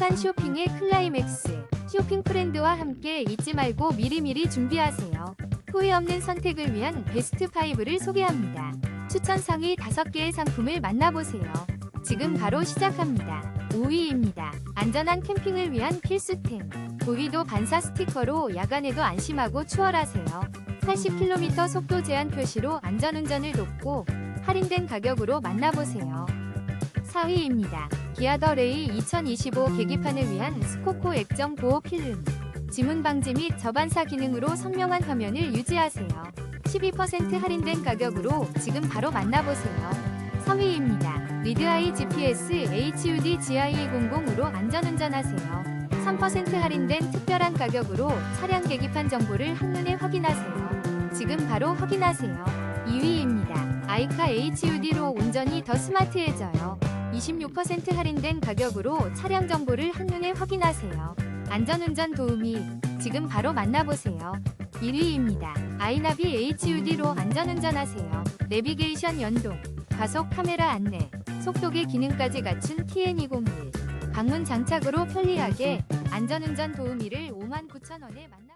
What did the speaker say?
행복한 쇼핑의 클라이맥스. 쇼핑 프렌드와 함께 잊지 말고 미리미리 준비하세요. 후회 없는 선택을 위한 베스트 5를 소개합니다. 추천 상위 5개의 상품을 만나보세요. 지금 바로 시작합니다. 5위입니다. 안전한 캠핑을 위한 필수템. 도위도 반사 스티커로 야간에도 안심하고 추월하세요. 80km 속도 제한 표시로 안전운전을 돕고 할인된 가격으로 만나보세요. 4위입니다. 기아 더 레이 2025 계기판을 위한 스코코 액정 보호 필름. 지문 방지 및 저반사 기능으로 선명한 화면을 유지하세요. 12% 할인된 가격으로 지금 바로 만나보세요. 3위입니다. 리드아이 GPS HUD GI200으로 안전운전하세요. 3% 할인된 특별한 가격으로 차량 계기판 정보를 한눈에 확인하세요. 지금 바로 확인하세요. 2위입니다. 아이카 HUD로 운전이 더 스마트해져요. 26% 할인된 가격으로 차량 정보를 한눈에 확인하세요. 안전운전 도우미 지금 바로 만나보세요. 1위입니다. 아이나비 HUD로 안전운전하세요. 내비게이션 연동, 과속 카메라 안내, 속도계 기능까지 갖춘 TN201. 방문 장착으로 편리하게 안전운전 도우미를 59,000원에 만나